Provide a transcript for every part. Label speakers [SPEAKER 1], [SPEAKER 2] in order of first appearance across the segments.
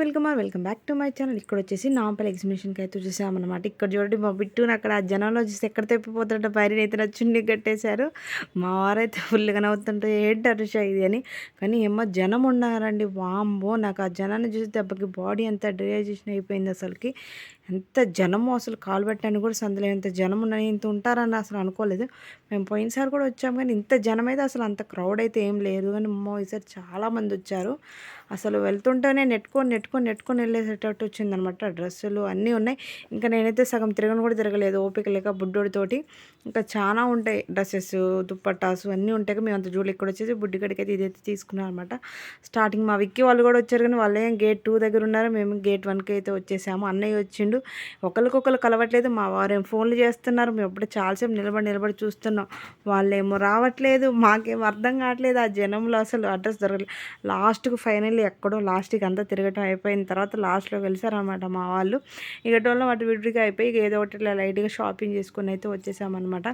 [SPEAKER 1] Welcome or welcome back to my channel. ఇక్కడ వచ్చేసి నాంపల్లి ఎగ్జిబిషన్కి అయితే చూసామన్నమాట. ఇక్కడ చూడండి మా బిట్టుని అక్కడ ఆ జనంలో చూసి ఎక్కడ తెప్పిపోతుంటే పైన అయితే చుండి కట్టేశారు. మా వారైతే ఫుల్గా నవ్వుతుంటే ఏంటి అరుష ఇది అని. కానీ ఏమో జనం ఉన్నారండి. వాంబో నాకు ఆ జనాన్ని చూసి దెబ్బకి బాడీ అంతా డిహైజేషన్ అయిపోయింది అసలుకి. ఎంత జనము అసలు కాలు పెట్టడానికి కూడా సందులో ఎంత జనం ఉన్నాయి ఇంత ఉంటారని అసలు అనుకోలేదు. మేము పోయినసారి కూడా వచ్చాము కానీ ఇంత జనం అయితే అసలు అంత క్రౌడ్ అయితే ఏం లేదు. కానీ అమ్మ ఈసారి చాలామంది వచ్చారు. అసలు వెళ్తుంటేనే నెట్టుకొని నెట్టుకొని నెట్టుకొని వెళ్ళేసేటట్టు వచ్చిందనమాట డ్రెస్సులు అన్నీ ఉన్నాయి. ఇంకా నేనైతే సగం తిరగను కూడా తిరగలేదు. ఓపిక లేక బుడ్డోడితోటి. ఇంకా చాలా ఉంటాయి డ్రెస్సెస్ దుప్పట్టాసు అన్నీ ఉంటాయి. మేము అంత జూలు ఇక్కడ వచ్చేసి బుడ్డిగడికి అయితే ఇదైతే తీసుకున్నాం అనమాట. స్టార్టింగ్ మా విక్కి వాళ్ళు కూడా వచ్చారు కానీ వాళ్ళే గేట్ టూ దగ్గర ఉన్నారు. మేము గేట్ వన్కి అయితే వచ్చేసాము. అన్నయ్య వచ్చిండు. ఒకరికొకరు కలవట్లేదు. మా వారు ఏం ఫోన్లు చేస్తున్నారు. మేము ఎప్పుడు చాలాసేపు నిలబడి నిలబడి చూస్తున్నాం. వాళ్ళేమో రావట్లేదు. మాకేం అర్థం కావట్లేదు. ఆ జనంలో అసలు అడ్రస్ దొరకలేదు లాస్ట్కి ఫైనల్లీ ఎక్కడో లాస్ట్కి అంతా తిరగటం అయిపోయిన తర్వాత లాస్ట్లో వెలిసారనమాట మా వాళ్ళు. ఇక టోల్లో వాటి విడిగా అయిపోయి ఇక ఏదో ఒకటి ఇట్లా లైట్గా షాపింగ్ చేసుకుని అయితే వచ్చేసామన్నమాట.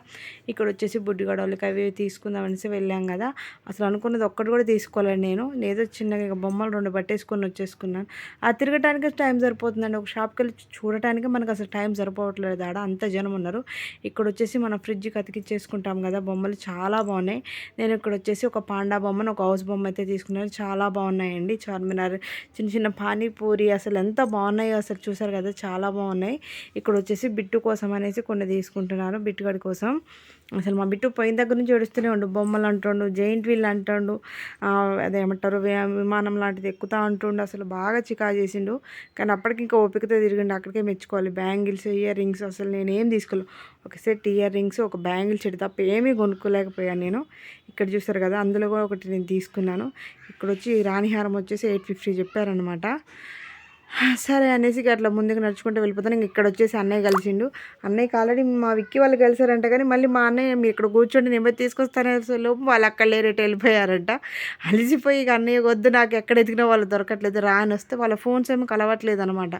[SPEAKER 1] ఇక్కడ వచ్చేసి బుడ్డిగడోళ్ళకి అవి తీసుకుందాం అనేసి వెళ్ళాం కదా. అసలు అనుకున్నది ఒక్కటి కూడా తీసుకోలేదు నేను. ఏదో చిన్నగా ఇక బొమ్మలు రెండు పట్టేసుకొని వచ్చేసుకున్నాను. ఆ తిరగటానికి టైం సరిపోతుందండి. ఒక షాప్కి వెళ్ళి చూడటానికి మనకు అసలు టైం సరిపోవట్లేదు ఆడ అంత జనం ఉన్నారు ఇక్కడ వచ్చేసి మనం ఫ్రిడ్జ్కి అతికిచ్చేసుకుంటాం కదా బొమ్మలు చాలా బాగున్నాయి. నేను ఇక్కడ వచ్చేసి ఒక పాండా బొమ్మను ఒక హౌస్ బొమ్మ అయితే తీసుకున్నాను. చాలా బాగున్నాయండి. చార్మినార్ చిన్న చిన్న పానీపూరి అసలు ఎంత బాగున్నాయో అసలు చూసారు కదా చాలా బాగున్నాయి. ఇక్కడ వచ్చేసి బిట్టు కోసం అనేసి కొన్ని తీసుకుంటున్నాను బిట్టుగడి కోసం. అసలు మా బిట్టు పోయిన దగ్గర నుంచి ఏడుస్తూనే ఉండు. బొమ్మలు అంటుండు జైంట్ వీల్ అంటుండు అదేమంటారు విమానం లాంటిది ఎక్కుతా అంటుండు. అసలు బాగా చికా చేసిండు. కానీ అప్పటికి ఇంకా ఓపికతో తిరిగిండు. అక్కడికే మెచ్చుకోవాలి. బ్యాంగిల్స్ ఇయర్ రింగ్స్ అసలు నేను ఏం తీసుకోలేదు ఒక సెట్ ఇయర్ రింగ్స్ ఒక బ్యాంగిల్ సెట్ తప్ప ఏమీ కొనుక్కోలేకపోయాను నేను. ఇక్కడ చూస్తారు కదా అందులో కూడా ఒకటి నేను తీసుకున్నాను. ఇక్కడ వచ్చి రాణిహారం వచ్చేసి ఎయిట్ ఫిఫ్టీ చెప్పారనమాట సరే అనేసి అట్లా ముందుకు నడుచుకుంటూ వెళ్ళిపోతాను. ఇంక ఇక్కడ వచ్చేసి అన్నయ్య కలిసిండు. అన్నయ్యకి ఆల్రెడీ మా విక్కి వాళ్ళు కలిసారంట కానీ మళ్ళీ మా అన్నయ్య మీరు ఇక్కడ కూర్చోండి నేను పోయి తీసుకొస్తానే లోపు వాళ్ళు అక్కడ లేరేట వెళ్ళిపోయారంట. అలిసిపోయి ఇక అన్నయ్య వద్దు నాకు ఎక్కడ ఎదిగినా వాళ్ళు దొరకట్లేదు రా అని వస్తే వాళ్ళ ఫోన్స్ ఏమి కలవట్లేదు అనమాట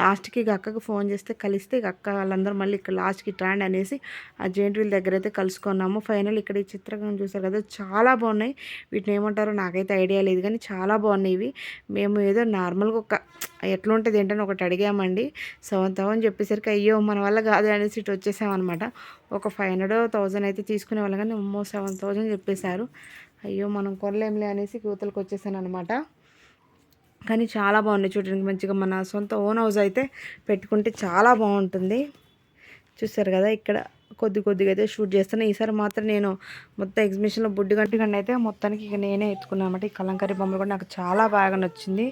[SPEAKER 1] లాస్ట్కి ఇక అక్కకు ఫోన్ చేస్తే కలిస్తే ఇక అక్క వాళ్ళందరూ మళ్ళీ ఇక్కడ లాస్ట్కి ట్రాండ్ అనేసి ఆ జెయింట్ వీల్ దగ్గర అయితే కలుసుకున్నాము. ఫైనల్ ఇక్కడ ఈ చిత్రకం చూసారు కదా చాలా బాగున్నాయి. వీటిని ఏమంటారో నాకైతే ఐడియా లేదు కానీ చాలా బాగున్నాయి ఇవి. మేము ఏదో నార్మల్గా ఒక ఎట్లుంటుంది ఏంటని ఒకటి అడిగామండి. సెవెన్ థౌసండ్ చెప్పేసరికి అయ్యో మన వల్ల కాదు అనేసి ఇటు వచ్చేసామన్నమాట. ఒక ఫైవ్ హండ్రెడ్ థౌజండ్ అయితే తీసుకునే వాళ్ళు కానీ అమ్మో సెవెన్ థౌజండ్ చెప్పేశారు. అయ్యో మనం కొనలేంలే అనేసి కూతలకు వచ్చేసాను అనమాట కానీ చాలా బాగున్నాయి చూడడానికి మంచిగా మన సొంత ఓన్ హౌస్ అయితే పెట్టుకుంటే చాలా బాగుంటుంది. చూసారు కదా ఇక్కడ కొద్ది కొద్దిగా అయితే షూట్ చేస్తాను ఈసారి మాత్రం నేను మొత్తం ఎగ్జిబిషన్లో బుడ్డి గంట అయితే మొత్తానికి ఇక నేనే ఎత్తుకున్నాను అనమాట ఈ కలంకారీ బొమ్మలు కూడా నాకు చాలా బాగా నచ్చింది.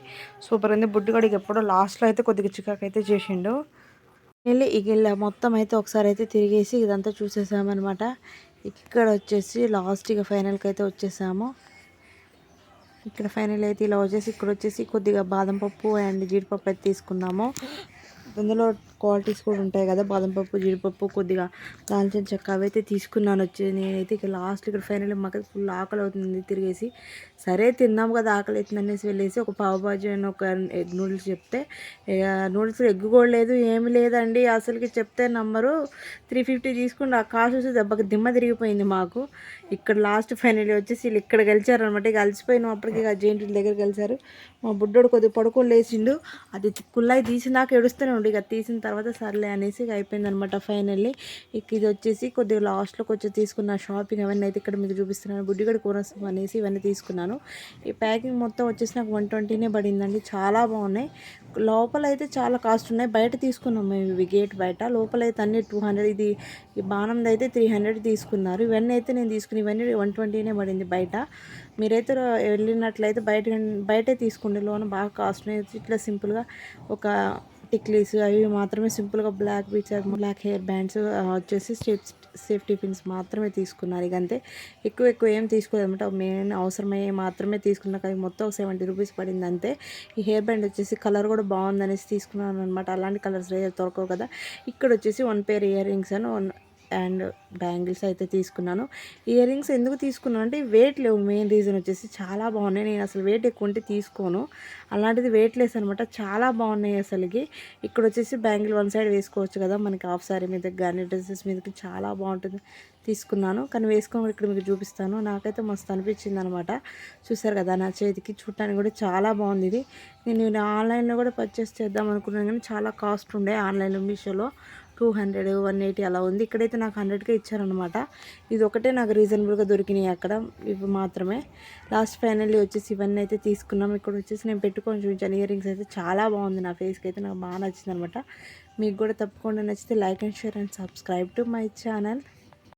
[SPEAKER 1] సూపర్ ఉంది. బుడ్డిగడికి ఎప్పుడో లాస్ట్లో అయితే కొద్దిగా చికాకు అయితే చేసిండు. వెళ్ళి ఇక ఇలా మొత్తం అయితే ఒకసారి అయితే తిరిగేసి ఇదంతా చూసేసామన్నమాట. ఇక్కడ వచ్చేసి లాస్ట్ ఇక ఫైనల్కి అయితే వచ్చేసాము. ఇక్కడ ఫైనల్ అయితే ఇలా వచ్చేసి ఇక్కడ వచ్చేసి కొద్దిగా బాదం పప్పు అండ్ జీడిపప్పు అయితే తీసుకున్నాము. అందులో క్వాలిటీస్ కూడా ఉంటాయి కదా. బాదం పప్పు జీడిపప్పు కొద్దిగా దాల్చిన చెక్క అవి అయితే తీసుకున్నాను వచ్చి. నేనైతే ఇక లాస్ట్ ఇక్కడ ఫైనల్ మాకు ఫుల్ ఆకలి అవుతుంది తిరిగేసి. సరే తిన్నాం కదా ఆకలి అవుతుంది అనేసి వెళ్ళేసి ఒక పావు బాజీ అని ఒక ఎగ్ నూడిల్స్ చెప్తే నూడిల్స్ ఎగ్ కూడా లేదు ఏమి లేదండి. అసలుకి చెప్తే నంబరు త్రీ ఫిఫ్టీ తీసుకుని ఆ కాస్ట్ వచ్చి దెబ్బకి దిమ్మ తిరిగిపోయింది మాకు. ఇక్కడ లాస్ట్ ఫైనల్ వచ్చేసి వీళ్ళు ఇక్కడ గెలిచారనమాట ఇక అలసిపోయినాం అప్పటికి ఇక దగ్గర గెలిచారు. మా బుడ్డోడు కొద్దిగా పడుకోలేసిండు అది కుల్లాయి తీసినాక ఏడుస్తూనే ఉండు ఇక తీసిన తర్వాత సర్లే అనేసి ఇక అయిపోయింది అనమాట ఫైనల్లీ. ఇక ఇది వచ్చేసి కొద్దిగా లాస్ట్లోకి వచ్చి తీసుకున్న షాపింగ్ అవన్నీ అయితే ఇక్కడ మీకు చూపిస్తున్నాను. బుడ్డిగడ కూరసం అనేసి ఇవన్నీ తీసుకున్నాను. ఈ ప్యాకింగ్ మొత్తం వచ్చేసి నాకు వన్ ట్వంటీనే పడిందండి. చాలా బాగున్నాయి. లోపల అయితే చాలా కాస్ట్ ఉన్నాయి. బయట తీసుకున్నాం మేము ఇవి గేట్ బయట. లోపల అయితే అన్ని టూ హండ్రెడ్ ఇది ఈ బాణంది అయితే త్రీ హండ్రెడ్ తీసుకున్నారు. ఇవన్నీ అయితే నేను తీసుకుని ఇవన్నీ వన్ ట్వంటీనే పడింది బయట. మీరైతే వెళ్ళినట్లయితే బయట బయటే తీసుకోండి లోన బాగా కాస్ట్ ఉన్నాయి. ఇట్లా సింపుల్గా ఒక టిక్లీస్ అవి మాత్రమే సింపుల్గా బ్లాక్ బీచ్ బ్లాక్ హెయిర్ బ్యాండ్స్ వచ్చేసి సేఫ్ సేఫ్టీ పిన్స్ మాత్రమే తీసుకున్నారు. ఇక అంతే. ఎక్కువ ఎక్కువ ఏం తీసుకోలేదన్నమాట మెయిన్ అవసరమయ్యే మాత్రమే తీసుకున్నాక అవి మొత్తం ఒక సెవెంటీ రూపీస్ పడింది అంతే. ఈ హెయిర్ బ్యాండ్ వచ్చేసి కలర్ కూడా బాగుందనేసి తీసుకున్నాను అనమాట అలాంటి కలర్స్ దొరకవు కదా. ఇక్కడ వచ్చేసి వన్ పేర్ ఇయర్ రింగ్స్ అని వన్ అండ్ బ్యాంగిల్స్ అయితే తీసుకున్నాను. ఇయర్ రింగ్స్ ఎందుకు తీసుకున్నాను అంటే వెయిట్ లేవు. మెయిన్ రీజన్ వచ్చేసి చాలా బాగున్నాయి. నేను అసలు వెయిట్ ఎక్కువ ఉంటే తీసుకోను. అలాంటిది వెయిట్ లెస్ అనమాట చాలా బాగున్నాయి అసలుకి. ఇక్కడ వచ్చేసి బ్యాంగిల్ వన్ సైడ్ వేసుకోవచ్చు కదా. మనకి హాఫ్ సారీ మీద కానీ డ్రెస్సెస్ మీదకి చాలా బాగుంటుంది తీసుకున్నాను. కానీ వేసుకొని ఇక్కడ మీకు చూపిస్తాను. నాకైతే మస్తు అనిపించింది అనమాట చూసారు కదా నా చేతికి చూడటానికి కూడా చాలా బాగుంది ఇది. నేను ఆన్లైన్లో కూడా పర్చేస్ చేద్దాం అనుకున్నాను కానీ చాలా కాస్ట్ ఉండే ఆన్లైన్లో మీషోలో. టూ హండ్రెడ్ వన్ ఎయిటీ అలా ఉంది. ఇక్కడైతే నాకు హండ్రెడ్కే ఇచ్చారనమాట ఇది ఒకటే నాకు రీజనబుల్గా దొరికినాయి అక్కడ. ఇవి మాత్రమే. లాస్ట్ ఫైనల్లీ వచ్చేసి ఇవన్నీ అయితే తీసుకున్నాం. ఇక్కడ వచ్చేసి నేను పెట్టుకొని చూపించాను. ఇయర్ రింగ్స్ అయితే చాలా బాగుంది నా ఫేస్కి అయితే నాకు బాగా నచ్చింది అనమాట మీకు కూడా తప్పకుండా నచ్చితే like and share and subscribe to my channel.